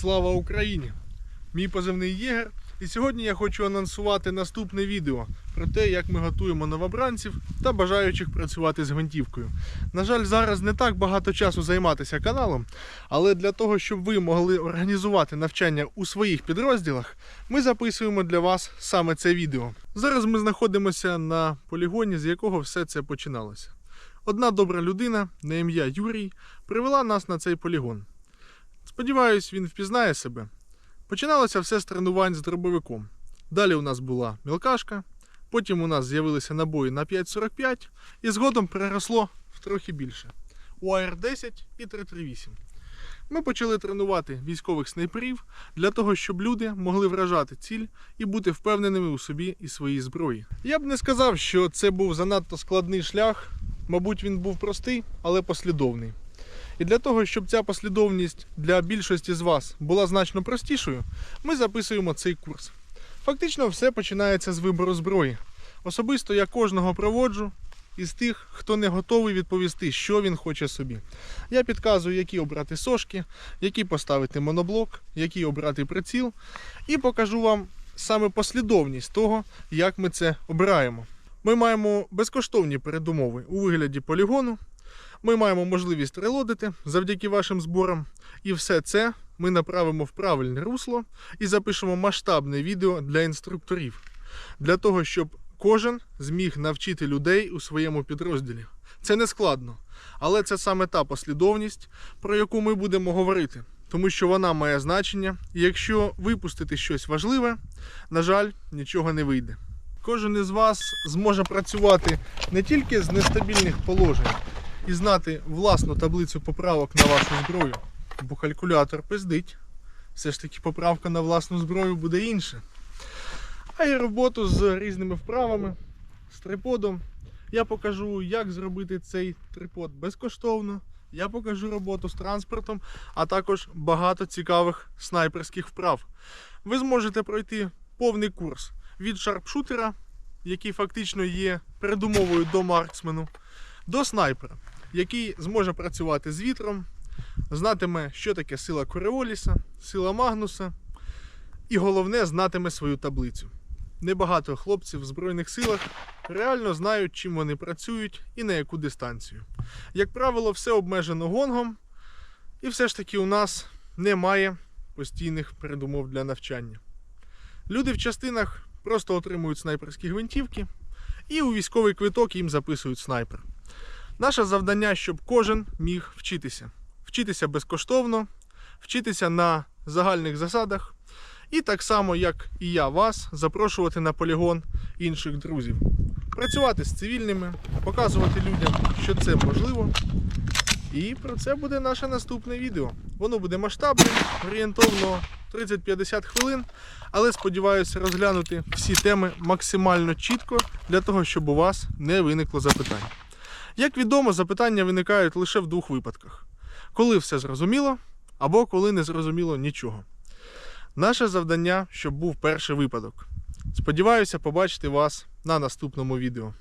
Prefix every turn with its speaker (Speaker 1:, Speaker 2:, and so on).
Speaker 1: Слава Україні! Мій позивний Єгер. І сьогодні я хочу анонсувати наступне відео про те, як ми готуємо новобранців та бажаючих працювати з гвинтівкою. На жаль, зараз не так багато часу займатися каналом, але для того, щоб ви могли організувати навчання у своїх підрозділах, ми записуємо для вас саме це відео. Зараз ми знаходимося на полігоні, з якого все це починалося. Одна добра людина на ім'я Юрій привела нас на цей полігон. Сподіваюсь, він впізнає себе. Починалося все з тренувань з дробовиком. Далі у нас була мілкашка, потім у нас з'явилися набої на 5,45 і згодом переросло в трохи більше. УАР-10 і 338. Ми почали тренувати військових снайперів для того, щоб люди могли вражати ціль і бути впевненими у собі і своїй зброї. Я б не сказав, що це був занадто складний шлях. Мабуть, він був простий, але послідовний. І для того, щоб ця послідовність для більшості з вас була значно простішою, ми записуємо цей курс. Фактично, все починається з вибору зброї. Особисто я кожного проводжу із тих, хто не готовий відповісти, що він хоче собі. Я підказую, які обрати сошки, які поставити моноблок, який обрати приціл, і покажу вам саме послідовність того, як ми це обираємо. Ми маємо безкоштовні передумови у вигляді полігону. Ми маємо можливість релодити завдяки вашим зборам. І все це ми направимо в правильне русло і запишемо масштабне відео для інструкторів, для того, щоб кожен зміг навчити людей у своєму підрозділі. Це не складно, але це саме та послідовність, про яку ми будемо говорити, тому що вона має значення, і якщо випустити щось важливе, на жаль, нічого не вийде. Кожен із вас зможе працювати не тільки з нестабільних положень і знати власну таблицю поправок на вашу зброю, бо калькулятор пиздить. Все ж таки поправка на власну зброю буде інша. А й роботу з різними вправами, з триподом. Я покажу, як зробити цей трипод безкоштовно. Я покажу роботу з транспортом, а також багато цікавих снайперських вправ. Ви зможете пройти повний курс від шарпшутера, який фактично є передумовою до марксмену, до снайпера, який зможе працювати з вітром, знатиме, що таке сила Кореоліса, сила Магнуса, і головне, знатиме свою таблицю. Небагато хлопців в Збройних силах реально знають, чим вони працюють і на яку дистанцію. Як правило, все обмежено гонгом, і все ж таки у нас немає постійних передумов для навчання. Люди в частинах просто отримують снайперські гвинтівки, і у військовий квиток їм записують снайпер. Наше завдання, щоб кожен міг вчитися. Вчитися безкоштовно, вчитися на загальних засадах, і так само, як і я вас, запрошувати на полігон інших друзів. Працювати з цивільними, показувати людям, що це можливо. І про це буде наше наступне відео. Воно буде масштабним, орієнтовно 30-50 хвилин, але сподіваюся розглянути всі теми максимально чітко для того, щоб у вас не виникло запитань. Як відомо, запитання виникають лише в двох випадках: коли все зрозуміло, або коли не зрозуміло нічого. Наше завдання, щоб був перший випадок. Сподіваюся побачити вас на наступному відео.